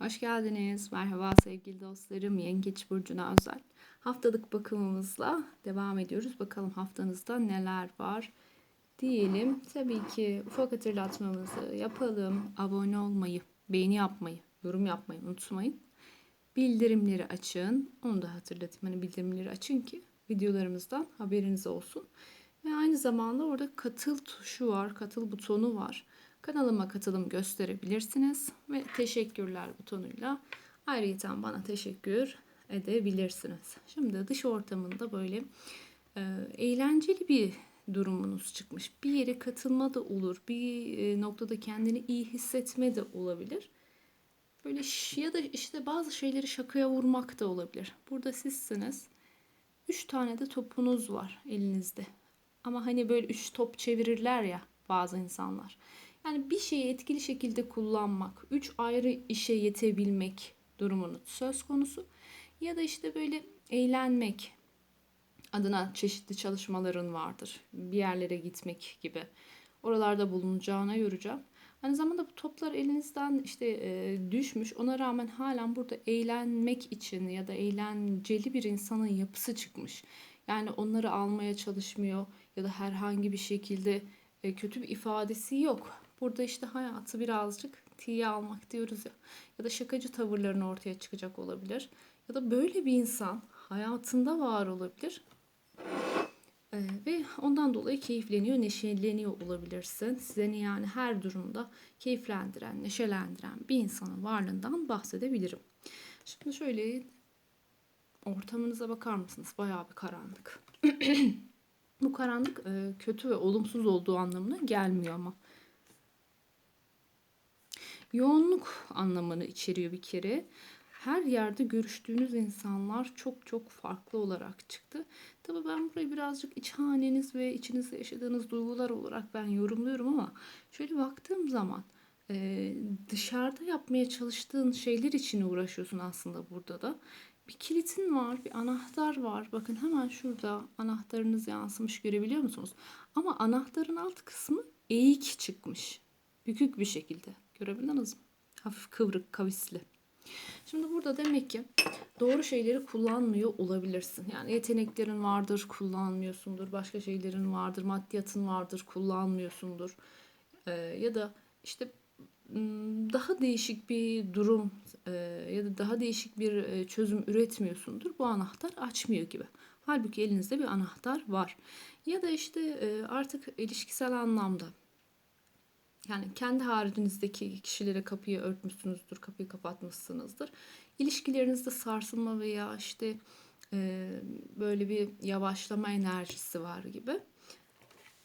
Hoş geldiniz. Merhaba sevgili dostlarım. Yengeç Burcu'na özel haftalık bakımımızla devam ediyoruz. Bakalım haftanızda neler var diyelim. Tabii ki ufak hatırlatmamızı yapalım. Abone olmayı, beğeni yapmayı, yorum yapmayı unutmayın. Bildirimleri açın. Onu da hatırlatayım. Hani bildirimleri açın ki videolarımızdan haberiniz olsun. Ve aynı zamanda orada katıl tuşu var, katıl butonu var. Kanalıma katılım gösterebilirsiniz ve teşekkürler butonuyla ayrıca bana teşekkür edebilirsiniz. Şimdi dış ortamında böyle e, eğlenceli bir durumunuz çıkmış. Bir yere katılma da olur, bir e, noktada kendini iyi hissetme de olabilir. Böyle ya da işte bazı şeyleri şakaya vurmak da olabilir. Burada sizsiniz. Üç tane de topunuz var elinizde. Ama hani böyle üç top çevirirler ya bazı insanlar. Yani bir şeyi etkili şekilde kullanmak, üç ayrı işe yetebilmek durumunu söz konusu. Ya da işte böyle eğlenmek adına çeşitli çalışmaların vardır. Bir yerlere gitmek gibi. Oralarda bulunacağına yoracağım. Aynı zamanda bu toplar elinizden işte e, düşmüş. Ona rağmen halen burada eğlenmek için ya da eğlenceli bir insanın yapısı çıkmış. Yani onları almaya çalışmıyor ya da herhangi bir şekilde e, kötü bir ifadesi yok. Burada işte hayatı birazcık tiye almak diyoruz ya. Ya da şakacı tavırların ortaya çıkacak olabilir. Ya da böyle bir insan hayatında var olabilir. Ee, ve ondan dolayı keyifleniyor, neşeleniyor olabilirsin. Sizi yani her durumda keyiflendiren, neşelendiren bir insanın varlığından bahsedebilirim. Şimdi şöyle ortamınıza bakar mısınız? Bayağı bir karanlık. Bu karanlık e, kötü ve olumsuz olduğu anlamına gelmiyor ama. Yoğunluk anlamını içeriyor bir kere. Her yerde görüştüğünüz insanlar çok çok farklı olarak çıktı. Tabii ben burayı birazcık iç haneniz ve içinizde yaşadığınız duygular olarak ben yorumluyorum ama şöyle baktığım zaman e, dışarıda yapmaya çalıştığın şeyler için uğraşıyorsun aslında burada da. Bir kilitin var, bir anahtar var. Bakın hemen şurada anahtarınız yansımış görebiliyor musunuz? Ama anahtarın alt kısmı eğik çıkmış. Bükük bir şekilde. Görebildiniz mi? Hafif kıvrık, kavisli. Şimdi burada demek ki doğru şeyleri kullanmıyor olabilirsin. Yani yeteneklerin vardır, kullanmıyorsundur. Başka şeylerin vardır, maddiyatın vardır, kullanmıyorsundur. Ee, ya da işte m, daha değişik bir durum e, ya da daha değişik bir e, çözüm üretmiyorsundur. Bu anahtar açmıyor gibi. Halbuki elinizde bir anahtar var. Ya da işte e, artık ilişkisel anlamda yani kendi haricinizdeki kişilere kapıyı örtmüşsünüzdür, kapıyı kapatmışsınızdır. İlişkilerinizde sarsılma veya işte e, böyle bir yavaşlama enerjisi var gibi.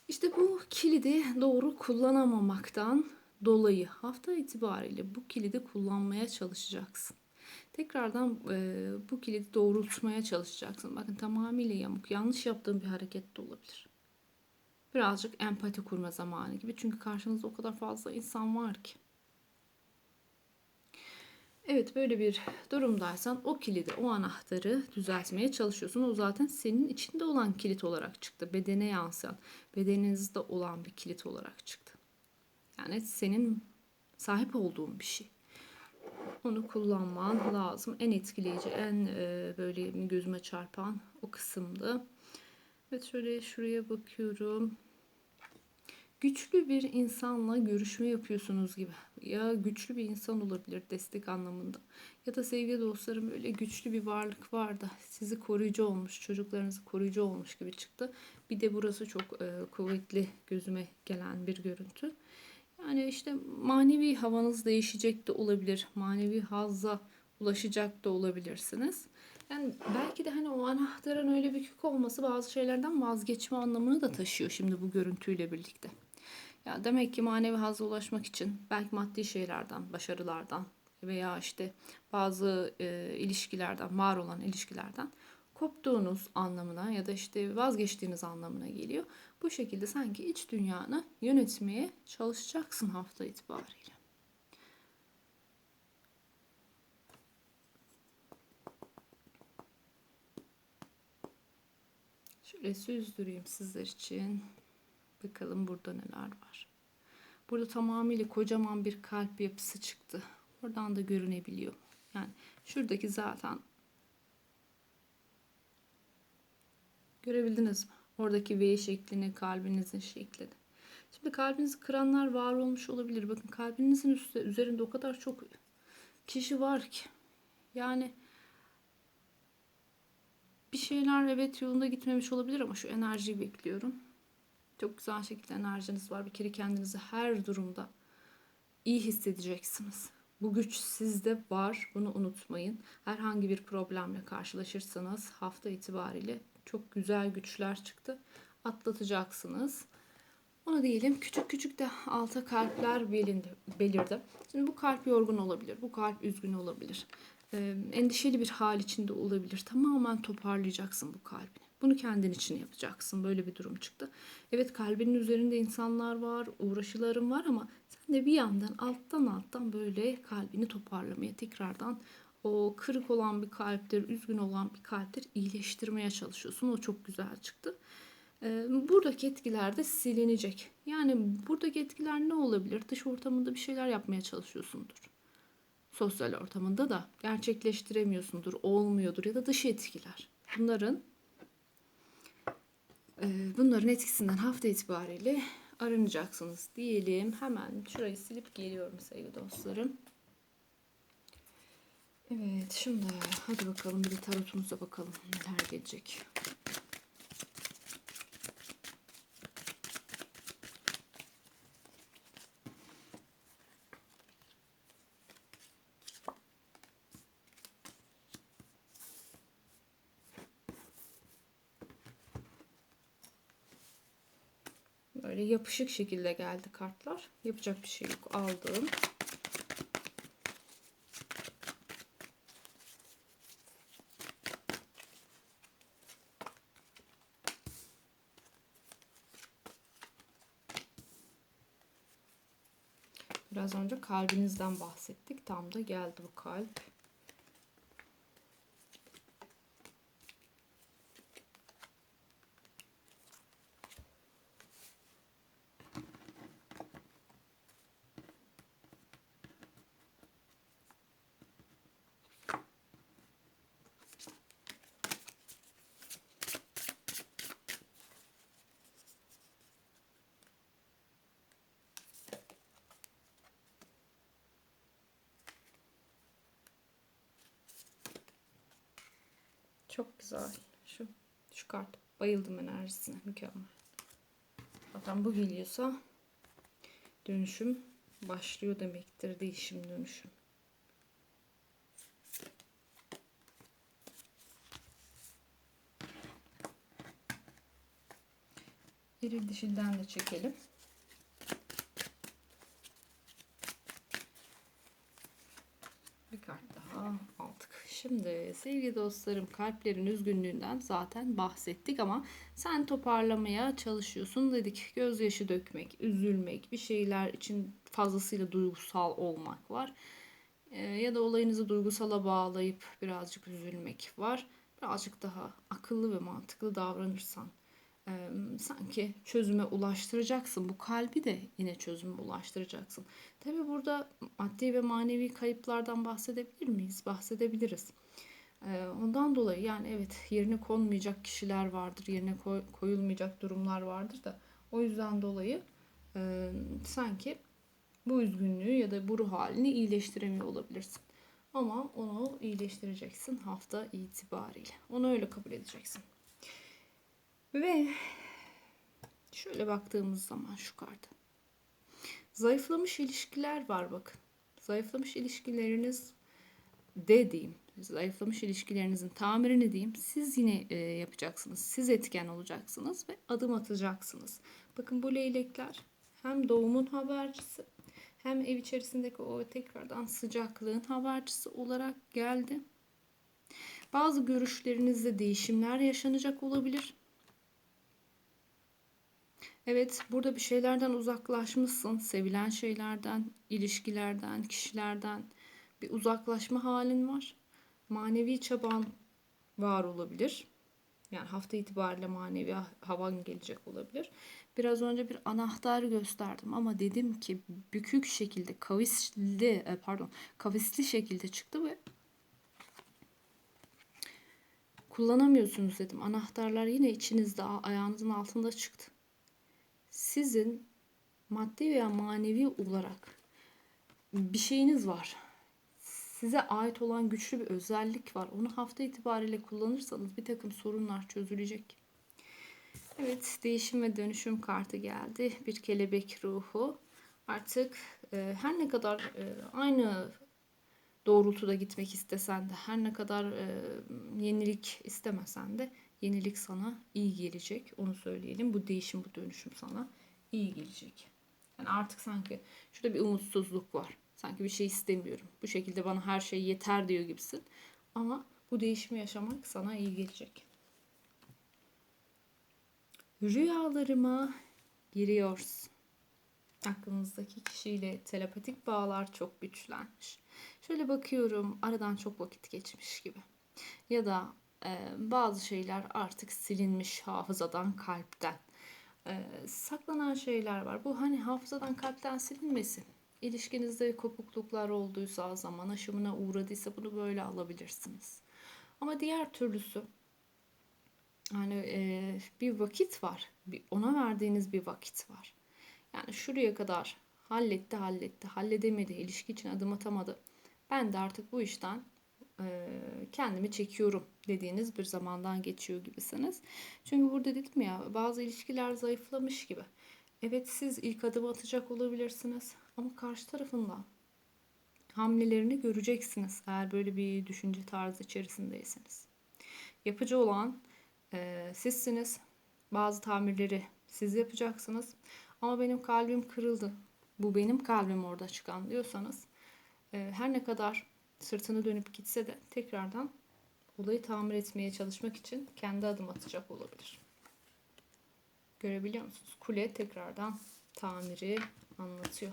İşte bu kilidi doğru kullanamamaktan dolayı hafta itibariyle bu kilidi kullanmaya çalışacaksın. Tekrardan e, bu kilidi doğrultmaya çalışacaksın. Bakın tamamıyla yamuk. Yanlış yaptığın bir hareket de olabilir birazcık empati kurma zamanı gibi. Çünkü karşınızda o kadar fazla insan var ki. Evet böyle bir durumdaysan o kilidi, o anahtarı düzeltmeye çalışıyorsun. O zaten senin içinde olan kilit olarak çıktı. Bedene yansıyan, bedeninizde olan bir kilit olarak çıktı. Yani senin sahip olduğun bir şey. Onu kullanman lazım. En etkileyici, en e, böyle gözüme çarpan o kısımdı. Evet şöyle şuraya bakıyorum güçlü bir insanla görüşme yapıyorsunuz gibi. Ya güçlü bir insan olabilir destek anlamında. Ya da sevgili dostlarım öyle güçlü bir varlık var da sizi koruyucu olmuş, çocuklarınızı koruyucu olmuş gibi çıktı. Bir de burası çok e, kuvvetli gözüme gelen bir görüntü. Yani işte manevi havanız değişecek de olabilir. Manevi hazza ulaşacak da olabilirsiniz. Yani belki de hani o anahtarın öyle bir kük olması bazı şeylerden vazgeçme anlamını da taşıyor şimdi bu görüntüyle birlikte. Ya demek ki manevi hazza ulaşmak için belki maddi şeylerden, başarılardan veya işte bazı e, ilişkilerden, var olan ilişkilerden koptuğunuz anlamına ya da işte vazgeçtiğiniz anlamına geliyor. Bu şekilde sanki iç dünyanı yönetmeye çalışacaksın hafta itibariyle. Şöyle süzdüreyim sizler için. Bakalım burada neler var. Burada tamamıyla kocaman bir kalp yapısı çıktı. Oradan da görünebiliyor. Yani şuradaki zaten görebildiniz mi? Oradaki V şeklini, kalbinizin şeklini. Şimdi kalbinizi kıranlar var olmuş olabilir. Bakın kalbinizin üstte, üzerinde o kadar çok kişi var ki. Yani bir şeyler evet yolunda gitmemiş olabilir ama şu enerjiyi bekliyorum. Çok güzel şekilde enerjiniz var. Bir kere kendinizi her durumda iyi hissedeceksiniz. Bu güç sizde var. Bunu unutmayın. Herhangi bir problemle karşılaşırsanız hafta itibariyle çok güzel güçler çıktı. Atlatacaksınız. Onu diyelim küçük küçük de alta kalpler belindi, belirdi. Şimdi bu kalp yorgun olabilir. Bu kalp üzgün olabilir. Ee, endişeli bir hal içinde olabilir. Tamamen toparlayacaksın bu kalbini. Bunu kendin için yapacaksın. Böyle bir durum çıktı. Evet kalbinin üzerinde insanlar var, uğraşıların var ama sen de bir yandan alttan alttan böyle kalbini toparlamaya tekrardan o kırık olan bir kalptir, üzgün olan bir kalptir iyileştirmeye çalışıyorsun. O çok güzel çıktı. Ee, buradaki etkiler de silinecek. Yani buradaki etkiler ne olabilir? Dış ortamında bir şeyler yapmaya çalışıyorsundur. Sosyal ortamında da gerçekleştiremiyorsundur, olmuyordur ya da dış etkiler. Bunların bunların etkisinden hafta itibariyle arınacaksınız diyelim. Hemen şurayı silip geliyorum sevgili dostlarım. Evet şimdi hadi bakalım bir tarotumuza bakalım neler gelecek. Böyle yapışık şekilde geldi kartlar. Yapacak bir şey yok. Aldım. Biraz önce kalbinizden bahsettik. Tam da geldi bu kalp. Çok güzel. Şu şu kart. Bayıldım enerjisine. Mükemmel. Zaten bu geliyorsa dönüşüm başlıyor demektir. Değişim dönüşüm. Eril dişilden de çekelim. Bir kart daha aldık. Şimdi sevgili dostlarım kalplerin üzgünlüğünden zaten bahsettik ama sen toparlamaya çalışıyorsun dedik. Gözyaşı dökmek, üzülmek, bir şeyler için fazlasıyla duygusal olmak var. Ee, ya da olayınızı duygusala bağlayıp birazcık üzülmek var. Birazcık daha akıllı ve mantıklı davranırsan e, sanki çözüme ulaştıracaksın. Bu kalbi de yine çözüme ulaştıracaksın. Tabi burada maddi ve manevi kayıplardan bahsedebilir miyiz? Bahsedebiliriz. E, ondan dolayı yani evet yerine konmayacak kişiler vardır, yerine koy, koyulmayacak durumlar vardır da o yüzden dolayı e, sanki bu üzgünlüğü ya da bu ruh halini iyileştiremiyor olabilirsin. Ama onu iyileştireceksin hafta itibariyle. Onu öyle kabul edeceksin. Ve şöyle baktığımız zaman şu karta. Zayıflamış ilişkiler var bakın. Zayıflamış ilişkileriniz de diyeyim. Zayıflamış ilişkilerinizin tamirini diyeyim. Siz yine e, yapacaksınız. Siz etken olacaksınız ve adım atacaksınız. Bakın bu leylekler hem doğumun habercisi hem ev içerisindeki o tekrardan sıcaklığın habercisi olarak geldi. Bazı görüşlerinizde değişimler yaşanacak olabilir. Evet, burada bir şeylerden uzaklaşmışsın. Sevilen şeylerden, ilişkilerden, kişilerden bir uzaklaşma halin var. Manevi çaban var olabilir. Yani hafta itibariyle manevi havan gelecek olabilir. Biraz önce bir anahtar gösterdim ama dedim ki bükük şekilde kavisli e, pardon kavisli şekilde çıktı ve kullanamıyorsunuz dedim. Anahtarlar yine içinizde ayağınızın altında çıktı. Sizin maddi veya manevi olarak bir şeyiniz var. Size ait olan güçlü bir özellik var. Onu hafta itibariyle kullanırsanız bir takım sorunlar çözülecek. Evet, değişim ve dönüşüm kartı geldi. Bir kelebek ruhu. Artık e, her ne kadar e, aynı doğrultuda gitmek istesen de, her ne kadar e, yenilik istemesen de yenilik sana iyi gelecek. Onu söyleyelim. Bu değişim, bu dönüşüm sana iyi gelecek. Yani artık sanki şurada bir umutsuzluk var. Sanki bir şey istemiyorum. Bu şekilde bana her şey yeter diyor gibisin. Ama bu değişimi yaşamak sana iyi gelecek. Rüyalarıma giriyorsun. Aklınızdaki kişiyle telepatik bağlar çok güçlenmiş. Şöyle bakıyorum aradan çok vakit geçmiş gibi. Ya da e, bazı şeyler artık silinmiş hafızadan, kalpten. E, saklanan şeyler var. Bu hani hafızadan, kalpten silinmesi. İlişkinizde kopukluklar olduysa, zaman aşımına uğradıysa bunu böyle alabilirsiniz. Ama diğer türlüsü yani e, bir vakit var. Bir, ona verdiğiniz bir vakit var. Yani şuraya kadar halletti halletti halledemedi ilişki için adım atamadı. Ben de artık bu işten kendimi çekiyorum dediğiniz bir zamandan geçiyor gibisiniz. Çünkü burada dedim ya bazı ilişkiler zayıflamış gibi. Evet siz ilk adım atacak olabilirsiniz ama karşı tarafından hamlelerini göreceksiniz eğer böyle bir düşünce tarzı içerisindeyseniz. Yapıcı olan e, sizsiniz. Bazı tamirleri siz yapacaksınız. Ama benim kalbim kırıldı. Bu benim kalbim orada çıkan diyorsanız e, her ne kadar sırtını dönüp gitse de tekrardan olayı tamir etmeye çalışmak için kendi adım atacak olabilir. Görebiliyor musunuz? Kule tekrardan tamiri anlatıyor.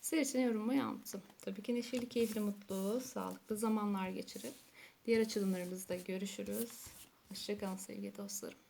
Sizler için yorumlayı yaptım. Tabii ki neşeli, keyifli, mutlu, sağlıklı zamanlar geçirin. Diğer açılımlarımızda görüşürüz. Hoşçakalın sevgili dostlarım.